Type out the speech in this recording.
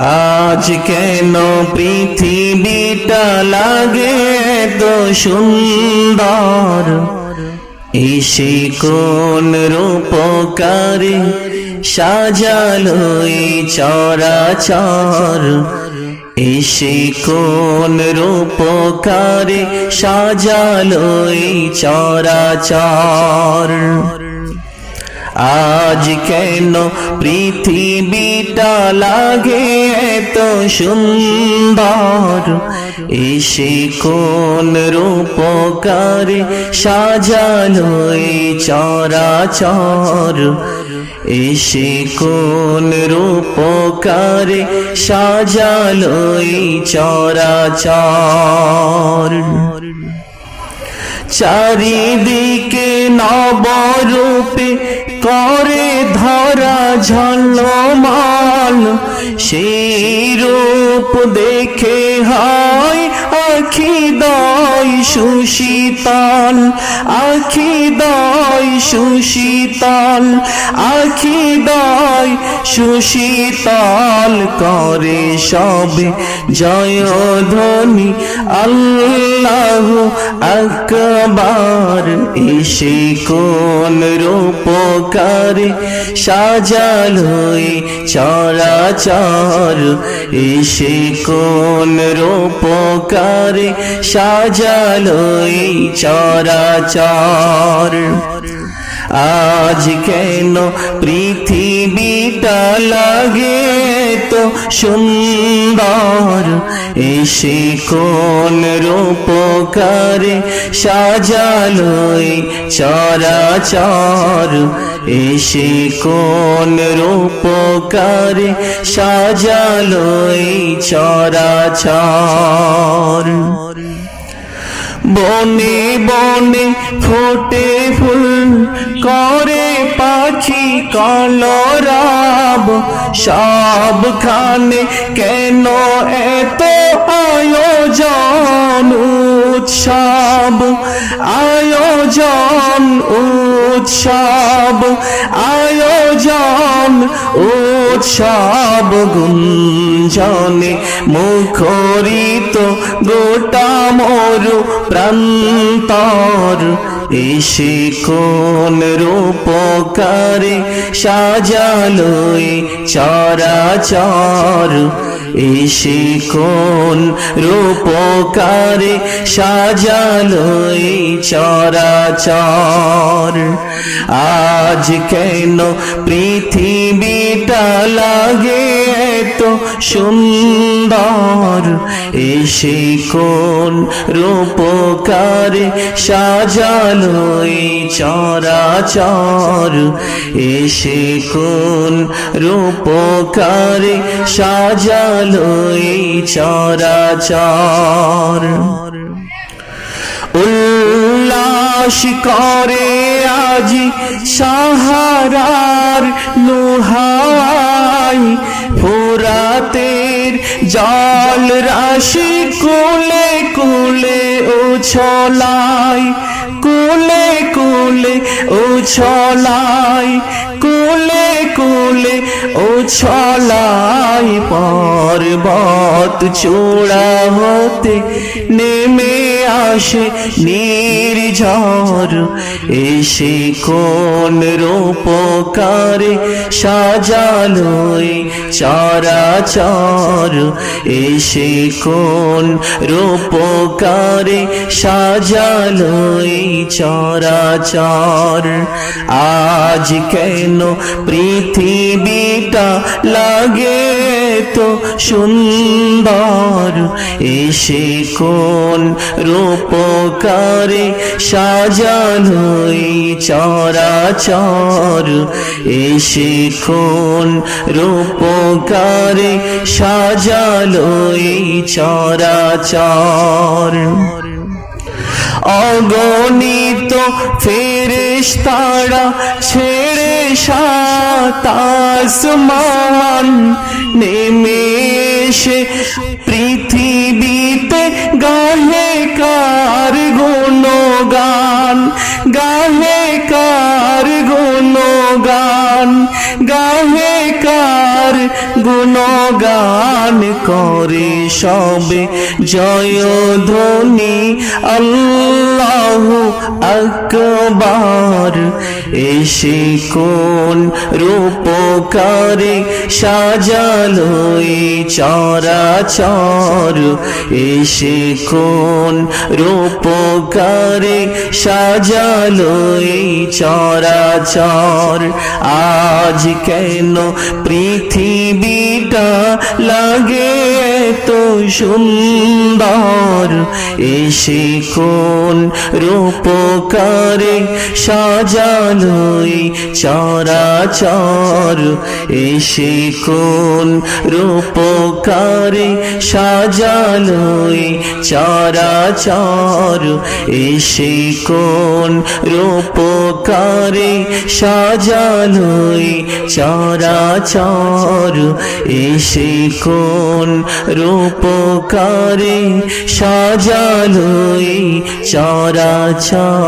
আজ কেন পৃথিবীটা লাগে তো সুন্দর? এসে কোন রূপকারে সাজালো চরাচর? এসে কোন রূপকারে সাজালো চরাচর? আজ কেন পৃথিবীটা লাগে এত সুন্দর? এসে কোন রূপকারে সাজালো এই চরাচর? এসে কোন রূপকারে সাজালো এই চরাচর? চারিদিকে নবরূপে করে ধরা ঝলমাল, সেই রূপ দেখে হয় আখি দয় সুশীতল, আখি দয় সুশীতল, আখি দয় সুশীতল করে সবে জয় ধ্বনি আল্লাহ। আকবার, এসে কোন রূপকারে সাজালো এই চরাচর, এসে কোন রূপকারে সাজালো এই চরাচর। আজ কেন পৃথিবীটা লাগে তো সুন্দর? এসে কোন রূপকারে সাজালোই চরাচর। এসে কোন রূপকারে সাজালোই চরাচর। বনে বনে ফোটে ফুল করে পাখি কলরাব সবখানে কেন এত আয়োজন উৎসব আয়োজন উৎসব আয়োজন, উৎসব গুঞ্জনে মুখরিত গোটা মরু প্রান্তর। এসে কোন রূপকারে সাজালো এই চরাচর। এসে কোন রূপকারে সাজালো এই চরাচর। আজ কেন পৃথিবীটা লাগে তো সুন্দর? এসে কোন রূপকারে সাজালো এই চরাচর? এসে কোন রূপকারে সাজালো এই চরাচর? উল্লাস করে আজি সাহারার লোহাই। ফোরাতের জল রাশি কুলে কুলে ছলাই কুলে কুলে উছলাই কুলে কুলে উছলাই পর্বত চূড়া হতে নেমে আসে নির্ঝর এসে কোন রূপকারে সাজালো এই চরাচর। এসে কোন রূপকারে সাজালো এই চরাচর। আজ কেন পৃথিবীটা লাগে তো সুন্দর। এসে কোন রূপকারে সাজালো এই চরাচর। এসে কোন রূপকারে সাজালো এই চরাচর। অগণিত ফেরেশতারা ছেড়ে সাতাসমান নেমে এসে পৃথিবীতে গাহে কার গুণগান গাহে গাহে কার সবে জয় ধ্বনি। আল্লাহ আকবার, এসে কোন রূপকারে সাজালো এই চরাচর। এসে কোন রূপকারে সাজালো এই চরাচর। আজ কেন পৃথিবীটা লাগে তো সুন্দর। এসে কোন রূপকারে সাজালো এই চরাচর। এসে কোন রূপকারে সাজালো এই চরাচর। এসে কোন রূপকারে সাজালো এই চরাচর। এসে কোন রূপকারে সাজালোই চরাচর।